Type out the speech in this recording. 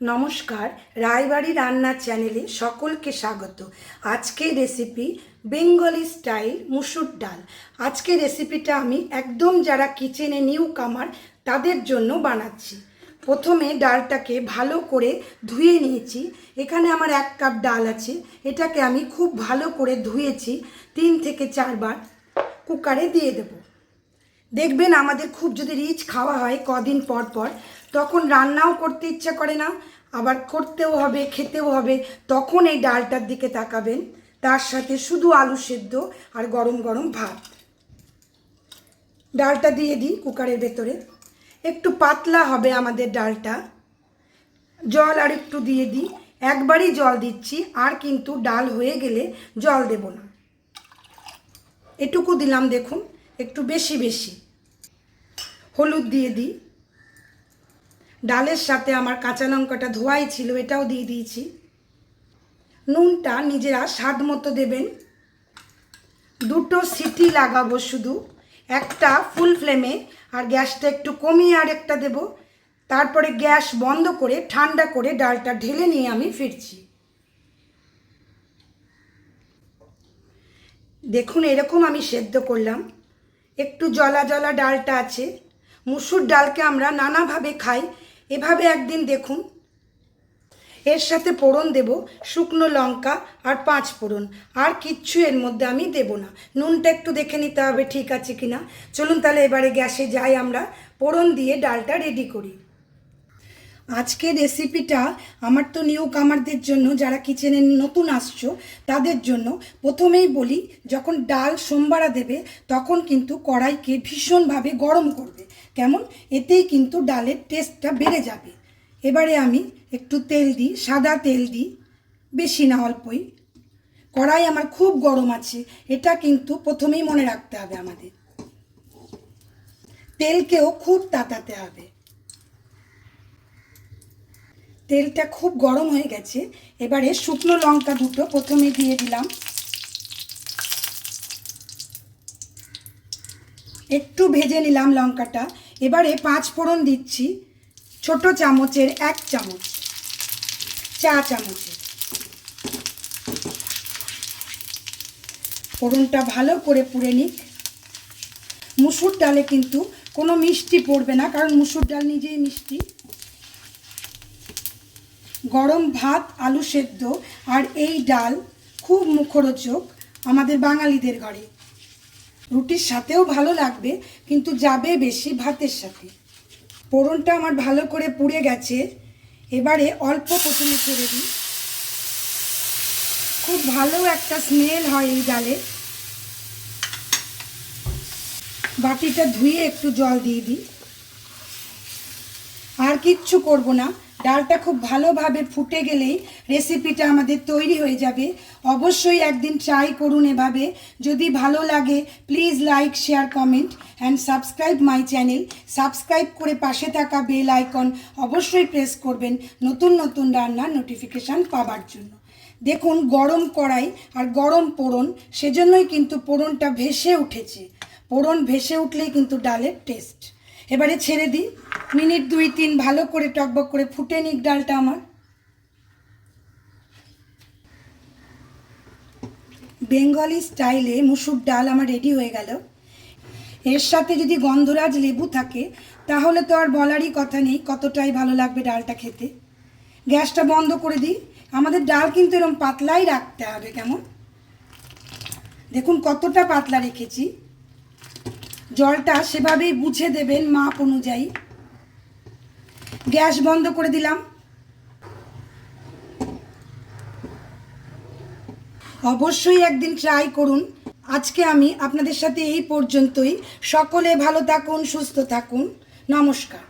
নমস্কার, রায়বাড়ি রান্নার চ্যানেলে সকলকে স্বাগত। আজকের রেসিপি বেঙ্গলি স্টাইল মুসুর ডাল। আজকের রেসিপিটা আমি একদম যারা কিচেনে নিউ কামার তাদের জন্য বানাচ্ছি। প্রথমে ডালটাকে ভালো করে ধুয়ে নিয়েছি। এখানে আমার এক কাপ ডাল আছে। এটাকে আমি খুব ভালো করে ধুয়েছি। তিন থেকে চারবার কুকারে দিয়ে দেবো। দেখবেন আমাদের খুব যদি রিচ খাওয়া হয় কদিন পর পর, তখন রান্নাও করতে ইচ্ছা করে না, আবার করতেও হবে, খেতেও হবে, তখন এই ডালটার দিকে তাকাবেন, তার সাথে শুধু আলু সেদ্ধ আর গরম গরম ভাত। ডালটা দিয়ে দিই কুকারের ভেতরে। একটু পাতলা হবে আমাদের ডালটা। জল আর একটু দিয়ে দিই। একবারই জল দিচ্ছি, আর কিন্তু ডাল হয়ে গেলে জল দেব না। এটুকু দিলাম দেখুন। একটু বেশি বেশি। হলুদ দিয়ে দিই। ডালের সাথে আমার কাঁচা লঙ্কাটা ধোয়াই ছিল, এটাও দিয়ে দিয়েছি। নুনটা নিজেরা স্বাদ মতো দেবেন। দুটো সিটি লাগাবো শুধু, একটা ফুল ফ্লেমে, আর গ্যাসটা একটু কমিয়ে আর একটা দেব। তারপরে গ্যাস বন্ধ করে, ঠান্ডা করে ডালটা ঢেলে নিয়ে আমি ফিরছি। দেখুন, এরকম আমি সেদ্ধ করলাম। একটু জলা জলা ডালটা আছে। মুসুর ডালকে আমরা নানাভাবে খাই। এভাবে একদিন দেখুন। এর সাথে পোড়ন দেব, শুকনো লঙ্কা আর পাঁচ ফোড়ন। আর কিচ্ছু এর মধ্যে আমি দেব না। নুনটা একটু দেখে নিতে হবে ঠিক আছে কিনা। চলুন তাহলে এবারে গ্যাসে যাই আমরা। পোড়ন দিয়ে ডালটা রেডি করি। আজকের রেসিপিটা আমার তো নিউ কামারদের জন্য, যারা কিচেনে নতুন আসছো, তাদের জন্য প্রথমেই বলি, যখন ডাল সোমবারা দেবে, তখন কিন্তু কড়াইকে ভীষণভাবে গরম করবে। কেমন? এতেই কিন্তু ডালের টেস্টটা বেড়ে যাবে। এবারে আমি একটু তেল দিই, সাদা তেল দিই, বেশি না অল্পই। কড়াই আমার খুব গরম আছে, এটা কিন্তু প্রথমেই মনে রাখতে হবে আমাদের। তেলকেও খুব তাতাতে হবে। তেলটা খুব গরম হয়ে গেছে। এবারে শুকনো লঙ্কা দুটো প্রথমে দিয়ে দিলাম। একটু ভেজে নিলাম লঙ্কাটা। এবারে পাঁচ ফোড়ন দিচ্ছি ছোট চামচের এক চামচ, চা চামচের। ফোড়নটা ভালো করে পুড়ে নিক। মুসুর ডালে কিন্তু কোনো মিষ্টি পড়বে না, কারণ মুসুর ডাল নিজেই মিষ্টি। গরম ভাত, আলু সেদ্ধ আর এই ডাল খুব মুখরোচক আমাদের বাঙালিদের ঘরে। রুটির সাথেও ভালো লাগবে, কিন্তু যাবে বেশি ভাতের সাথে। পোড়নটা আমার ভালো করে পুড়ে গেছে, এবারে অল্প প্রথমে ছেড়ে দিই। খুব ভালো একটা স্মেল হয় এই ডালে। বাটিটা ধুয়ে একটু জল দিয়ে দিই। আর কিচ্ছু করব না ডালটা খুব ভালোভাবে ফুটে গেলেই রেসিপিটা আমাদের তৈরি হয়ে যাবে। অবশ্যই একদিন ট্রাই করুন এভাবে। যদি ভালো লাগে please like share comment and subscribe my channel subscribe করে পাশে থাকা বেল আইকন অবশ্যই প্রেস করবেন নতুন নতুন রান্নার নোটিফিকেশান পাবার জন্য। দেখুন গরম কড়াই আর গরম পোড়ন সেজন্যই কিন্তু পোড়নটা ভেসে উঠেছে। পোড়ন ভেসে উঠলেই কিন্তু ডালের টেস্ট এবারে ছেড়ে দিই। মিনিট দুই, তিন ভালো করে টকবক করে ফুটে নিক ডালটা আমার। বেঙ্গলি স্টাইলে মুসুর ডাল আমার রেডি হয়ে গেল। এর সাথে যদি গন্ধরাজ লেবু থাকে, তাহলে তো আর বলারই কথা নেই কতটাই ভালো লাগবে ডালটা খেতে। গ্যাসটা বন্ধ করে দিই। আমাদের ডাল কিন্তু এরকম পাতলাই রাখতে হবে, কেমন? দেখুন কতটা পাতলা রেখেছি। জলটা সেভাবেই বুঝে দেবেন মাপ অনুযায়ী। গ্যাস বন্ধ করে দিলাম। অবশ্যই একদিন ট্রাই করুন। আজকে আমি আপনাদের সাথে এই পর্যন্তই। সকলে ভালো থাকুন, সুস্থ থাকুন। নমস্কার।